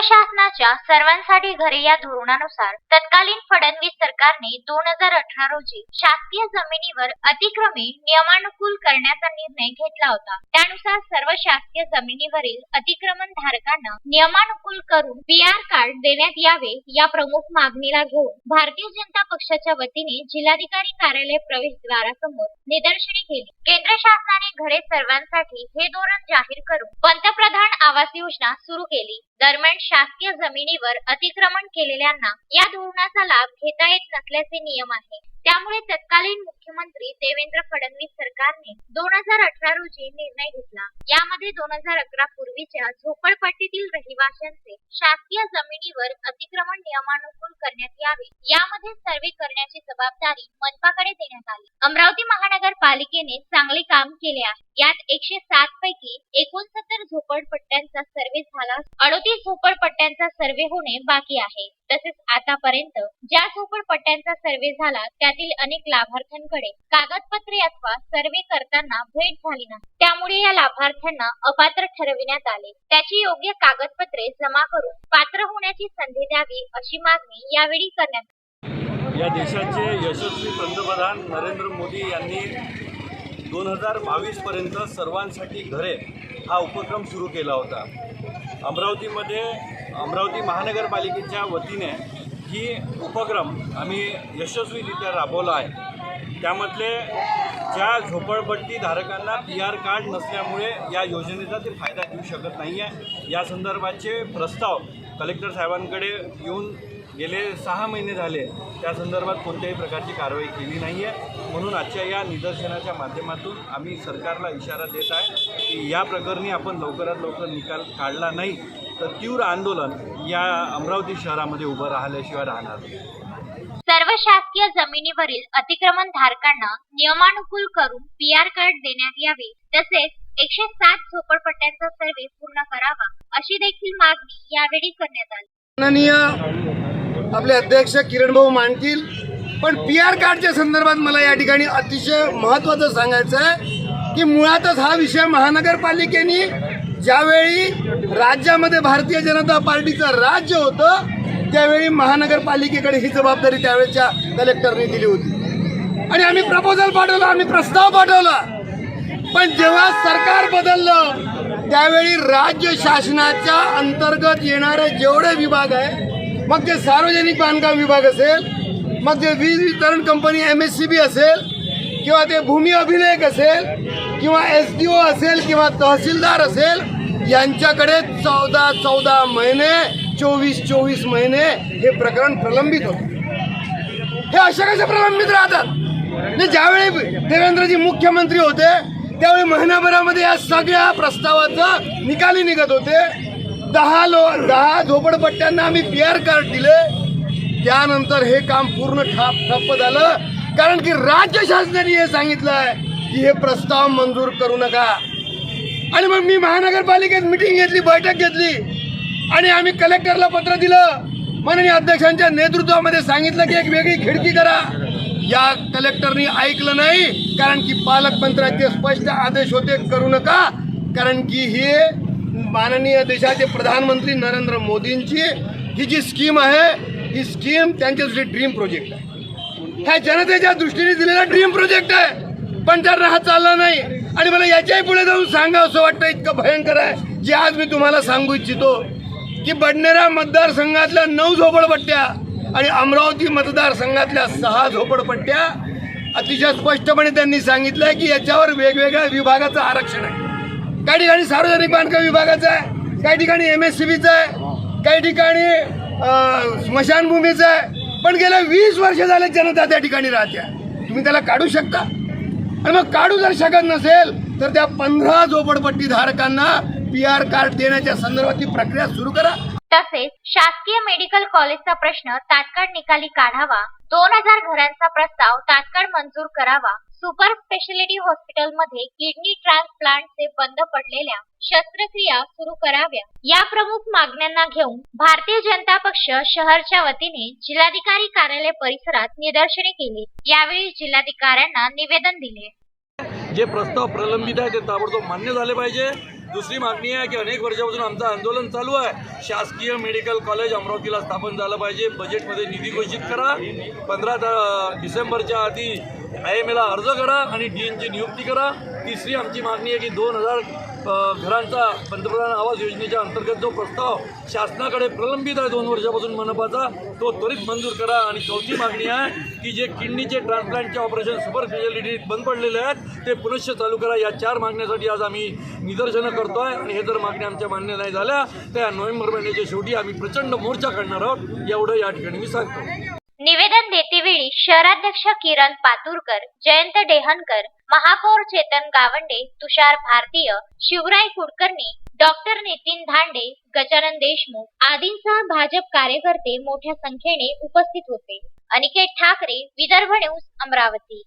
केंद्र शासनाच्या सर्वांसाठी घरे या धोरणानुसार तत्कालीन फडणवीस सरकारने दोन हजार अठरा रोजी शासकीय जमिनीवर अतिक्रमण नियमानुकूल करण्याचा निर्णय घेतला होता. त्यानुसार सर्व शासकीय जमिनीवरील अतिक्रमण धारकांना नियमानुकूल करून पी आर कार्ड देण्यात यावे या प्रमुख मागणीला घेऊन भारतीय जनता पक्षाच्या वतीने जिल्हाधिकारी कार्यालय प्रवेशद्वारासमोर निदर्शने केली. केंद्र शासनाने घरे सर्वांसाठी हे धोरण जाहीर करून पंतप्रधान आवास योजना सुरू केली. दरम्यान शासकीय जमिनीवर अतिक्रमण केलेल्यांना या धोरणाचा लाभ घेता येत नसल्याचे नियम आहे. त्यामुळे तत्कालीन मुख्यमंत्री देवेंद्र फडणवीस सरकारने दोन हजार अठरा रोजी निर्णय घेतला. यामध्ये दोन हजार अकरा पूर्वीच्या झोपडपट्टीतील रहिवाशांचे शासकीय जमिनीवर अतिक्रमण नियमानुकूल करण्यात यावे. यामध्ये सर्वे करण्याची जबाबदारी मनपाकडे देण्यात आली. अमरावती महानगरपालिकेने चांगले काम केले आहे. यात एकशे सात पैकी एकोणसत्तर झोपडपट्ट्यांचा सर्वे झाला. अडोतीस झोपडपट्ट्यांचा सर्वे होणे बाकी आहे. तसेच आतापर्यंत ज्या झोपडपट्ट्यांचा सर्वे झाला त्यातील अनेक लाभार्थ्यांकडे कागदपत्रे अथवा सर्वे करताना भेट झाली नाही. त्यामुळे या लाभार्थ्यांना अपात्र ठरविण्यात आले. त्याची योग्य कागदपत्रे जमा करून पात्र होण्याची संधी द्यावी अशी मागणी यावेळी करण्यात या देशाचे यशस्वी पंतप्रधान नरेंद्र मोदी यांनी दोन हजार बावीसपर्यंत सर्वांसाठी घरे हा उपक्रम सुरू केला होता. अमरावतीमध्ये अमरावती महानगरपालिकेच्या वतीने ही उपक्रम आम्ही यशस्वीरित्या राबवला आहे. त्यामधले ज्या झोपडपट्टीधारकांना पी आर कार्ड नसल्यामुळे या योजनेचा ते फायदा घेऊ शकत नाही आहे या संदर्भाचे प्रस्ताव कलेक्टर साहेबांकडे येऊन गेले सहा महिने झाले. त्या संदर्भात कोणत्याही प्रकारची कारवाई केली नाही आहे म्हणून आजच्या या निदर्शनाच्या माध्यमातून आम्ही सरकारला इशारा देत आहे की या प्रकरणी आपण लवकरात लवकर निकाल काढला नाही तर तीव्र आंदोलन या अमरावती शहरामध्ये उभं राहिल्याशिवाय राहणार सर्व शासकीय जमिनीवरील अतिक्रमण धारकांना नियमानुकूल करून पी आर कार्ड देण्यात यावे तसेच एकशे सात झोपडपट्ट्यांचा सर्वे पूर्ण करावा अशी देखील मागणी यावेळी करण्यात आली. माननीय आपले अध्यक्ष किरण भाऊ मांडतील पण पी आर कार्डच्या संदर्भात मला या ठिकाणी अतिशय महत्वाचं सांगायचं आहे की मुळातच हा विषय महानगरपालिकेने ज्यावेळी राज्यामध्ये भारतीय जनता पार्टीचं राज्य होतं त्यावेळी महानगरपालिकेकडे ही जबाबदारी त्यावेळेच्या कलेक्टरने दिली होती. आणि आम्ही प्रपोजल पाठवलं आम्ही प्रस्ताव पाठवला. पण जेव्हा सरकार बदललं त्यावेळी राज्य शासनाच्या अंतर्गत येणारे जेवढे विभाग आहे मग ते सार्वजनिक बांधकाम विभाग असेल मग ते वीज वितरण company M S C B असेल किंवा ते भूमी अभिलेख असेल किंवा एस डी ओ असेल किंवा तहसीलदार असेल यांच्याकडे चौदा चौदा महिने चोवीस चोवीस महिने हे प्रकरण प्रलंबित होते. हे अशा कसे प्रलंबित राहतात? ज्यावेळी देवेंद्रजी मुख्यमंत्री होते त्यावेळी महिनाभरामध्ये या सगळ्या प्रस्तावाचं निकाली निघत होते. दहा लो दहा झोपडपट्ट्यांना आम्ही पी आर कार्ड दिले. त्यानंतर हे काम पूर्ण ठाप ठप्प झालं. कारण की राज्य शासनाने हे सांगितलं आहे की हे प्रस्ताव मंजूर करू नका. आणि मग मी महानगरपालिकेत मिटिंग घेतली बैठक घेतली. आणि आम्ही कलेक्टरला पत्र दिलं. माननीय अध्यक्षांच्या नेतृत्वामध्ये सांगितलं की एक वेगळी खिडकी करा. या कलेक्टरनी ऐकलं नाही कारण की पालकमंत्र्याचे स्पष्ट आदेश होते करू नका. कारण की हे माननीय देशाचे प्रधानमंत्री नरेंद्र मोदींची ही जी स्कीम आहे ही स्कीम त्यांच्यासाठी ड्रीम प्रोजेक्ट आहे. ह्या जनतेच्या दृष्टीने दिलेला ड्रीम प्रोजेक्ट आहे. पण त्यांना हा चालला नाही आणि मला याच्याही पुढे जाऊन सांगा असं वाटतं इतकं भयंकर आहे जे आज मी तुम्हाला सांगू इच्छितो की बडनेरा मतदारसंघातल्या नऊ झोपडपट्ट्या आणि अमरावती मतदारसंघातल्या सहा झोपडपट्ट्या अतिशय स्पष्टपणे त्यांनी सांगितलं आहे की याच्यावर वेगवेगळ्या विभागाचं आरक्षण आहे. काही ठिकाणी सार्वजनिक बांधकाम विभागाचं आहे काही ठिकाणी एम एस सी बीचं आहे काही ठिकाणी स्मशानभूमीचं आहे. पण गेल्या वीस वर्ष झाले जनता त्या ठिकाणी राहत्या तुम्ही त्याला काढू शकता. आणि मग काढू जर शकत नसेल तर त्या पंधरा झोपडपट्टी धारकांना पी आर कार्ड देण्याच्या संदर्भात प्रक्रिया सुरू करा. तसेच शासकीय मेडिकल कॉलेजचा प्रश्न तात्काळ निकाली काढावा. दोन हजार घरांचा प्रस्ताव तात्काळ मंजूर करावा. सुपर स्पेशालिटी हॉस्पिटलमध्ये किडनी ट्रान्सप्लांटचे बंद पडलेल्या शस्त्रक्रिया सुरू कराव्या. या प्रमुख मागण्यांना घेऊन भारतीय जनता पक्ष शहरच्या वतीने जिल्हाधिकारी कार्यालय परिसरात निदर्शने केली. यावेळी जिल्हाधिकाऱ्यांना निवेदन दिले. जे प्रस्ताव प्रलंबित आहे ते ताबडतोब मान्य झाले पाहिजे. दुसरी मागणी आहे की अनेक वर्षापासून आमचं आंदोलन चालू आहे. शासकीय मेडिकल कॉलेज अमरावतीला स्थापन झालं पाहिजे. बजेटमध्ये निधी घोषित करा. पंधरा डिसेंबरच्या आधी आय एम एला अर्ज करा आणि डी एनची नियुक्ती करा. तिसरी आमची मागणी आहे की दोन हजार घरांचा पंतप्रधान आवास योजनेच्या अंतर्गत जो प्रस्ताव शासनाकडे प्रलंबित आहे दोन वर्षापासून मनपाचा तो त्वरित मंजूर करा. आणि चौथी मागणी आहे की जे किडनीचे ट्रान्सप्लांटचे ऑपरेशन सुपर स्पेशालिटी बंद पडलेले आहेत ते पुनश्च चालू करा. या चार मागण्यासाठी आज आम्ही निदर्शनं करतो आहे आणि हे जर मागण्या आमच्या मान्य नाही झाल्या तर या नोव्हेंबर महिन्याच्या शेवटी आम्ही प्रचंड मोर्चा काढणार आहोत. एवढं या ठिकाणी मी सांगतो. निवेदन देतेवेळी शहराध्यक्ष किरण पातुरकर जयंत डेहनकर महापौर चेतन गावंडे तुषार भारतीय शिवराय कुडकर्णी डॉक्टर नितीन धांडे गजानन देशमुख आदींसह भाजप कार्यकर्ते मोठ्या संख्येने उपस्थित होते. अनिकेत ठाकरे विदर्भ न्यूज अमरावती.